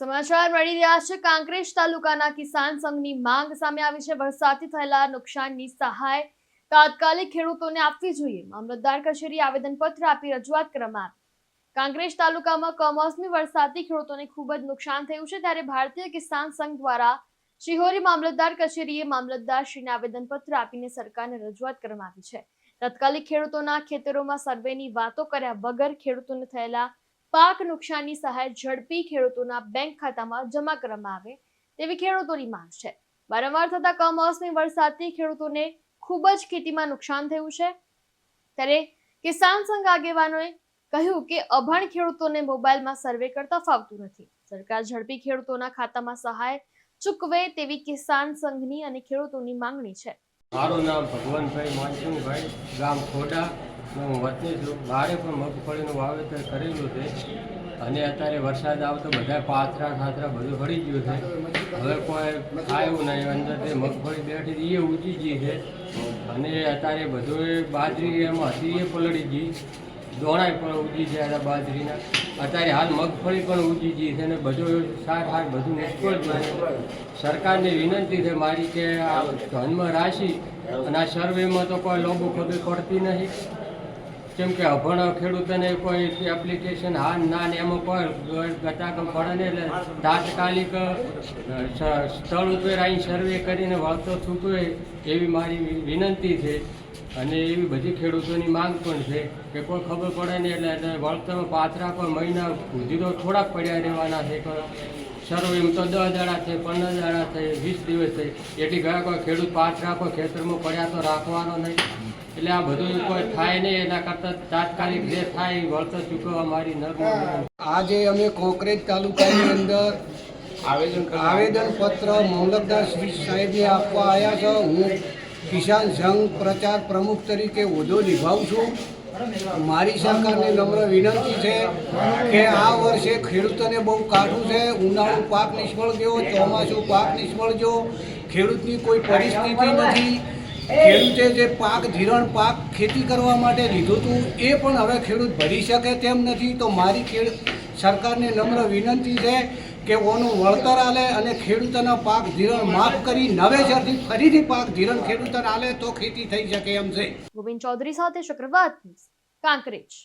સમાચાર મળી રહ્યા છે. કાંકરેજ તાલુકાના કિસાન સંઘની માંગ સામે આવી છે. વરસાદથી થયેલા નુકસાનની સહાય તાત્કાલિક ખેડૂતોને આપવી જોઈએ. મામલતદાર કચેરી આવેદનપત્ર આપી રજૂઆત કરવામાં આવી. કાંકરેજ તાલુકામાં કમોસમી વરસાદથી ખેડૂતોને ખૂબ જ નુકસાન થયું છે. ત્યારે ભારતીય કિસાન સંઘ દ્વારા શિહોરી મામલતદાર કચેરીએ મામલતદાર શ્રીને આવેદનપત્ર આપીને સરકારને રજૂઆત કરવામાં આવી છે. તાત્કાલિક ખેડૂતોના ખેતરોમાં સર્વેની વાતો કર્યા વગર ખેડૂતોને થયેલા પાક નુકસાનની સહાય ઝડપી ખેડૂતોના બેંક ખાતામાં જમા કરવામાં આવે તેવી ખેડૂતોની માંગ છે. વારંવાર થતા કમોસમી વરસાદથી ખેડૂતોને ખૂબ જ ખેતીમાં નુકસાન થયું છે. ત્યારે કિસાન સંઘ આગેવાનોએ કહ્યું કે અભણ ખેડૂતોને મોબાઈલમાં સર્વે કરતા ફાવતું નથી. સરકાર ઝડપી ખેડૂતોના ખાતામાં સહાય ચૂકવે તેવી કિસાન સંઘની અને ખેડૂતોની માંગણી છે. મારું નામ ભગવાનભાઈ માનસિંહભાઈ ગામ ખોડા. હું વતની છું મારે પણ મગફળીનું વાવેતર કરેલું છે. અને અત્યારે વરસાદ આવતો બધા પાથરા ખાતરા બધું ફળી ગયું છે. હવે કોઈ ખાયું નહીં. અંદર તે મગફળી બેઠી એ ઊંચી ગઈ છે. અને અત્યારે બધું બાજરી એમાં હતી, એ પલળી ગઈ. દોણાય પણ ઉજી છે આ બાજરીના. અત્યારે હાલ મગફળી પણ ઉગી ગઈ છે અને બધું સાર હાર બધું ગયું છે સરકારને વિનંતી છે મારી કે આ ધનમાં રાશી અને આ સર્વેમાં તો કોઈ લોબો ખબર પડતી નહીં. કેમ કે અભણ ખેડૂતોને કોઈ એપ્લિકેશન હા ના ને એમાં કોઈ ગતાકમ પડે ને એટલે તાત્કાલિક સ્થળ ઉપર અહીં સર્વે કરીને વળતર છૂટવે એવી મારી વિનંતી છે. અને એવી બધી ખેડૂતોની માંગ પણ છે કે કોઈ ખબર પડે ને એટલે વળતરમાં પાથરા પર મહિના સુધી તો થોડાક પડ્યા રહેવાના છે. સર્વ એમ તો દસ દાડા છે, પંદર દાડા છે, વીસ દિવસ છે. એટલી ગયા કોઈ ખેડૂત પાથરા કોઈ ખેતરમાં પડ્યા તો રાખવાનો નહીં. એટલે આ બધું કોઈ થાય નહીં એના કરતાં તાત્કાલિક જે થાય એ વળતર ચૂકવવા મારી નર્મ આજે અમે કોકરેજ તાલુકાની અંદર આવેદન આવેદનપત્ર મામલતદાર શ્રી સાહેબને આપવા આવ્યા છે. હું કિસાન સંઘ પ્રચાર પ્રમુખ તરીકે હોદ્દો નિભાવું છું. મારી સરકારને નમ્ર વિનંતી છે કે આ વર્ષે ખેડૂતોને બહુ કાઢું છે. ઉનાળુ પાક નિષ્ફળ ગયો ચોમાસું પાક નિષ્ફળ ગયો. ખેડૂતની કોઈ પરિસ્થિતિ નથી. ખેડૂતે જે પાક ધિરણ પાક ખેતી કરવા માટે લીધું હતું એ પણ હવે ખેડૂત ભરી શકે તેમ નથી. તો મારી ખેડ, સરકારને નમ્ર વિનંતી છે કે ઓનું વળતર આલે અને ખેડૂતોના પાક ધિરણ માફ કરી નવેસરથી ફરીથી પાક ધિરણ ખેડૂતોને આલે તો ખેતી થઈ શકે એમ છે. ગોવિંદ ચૌધરી સાથે શુક્રવાર કાંકરેજ.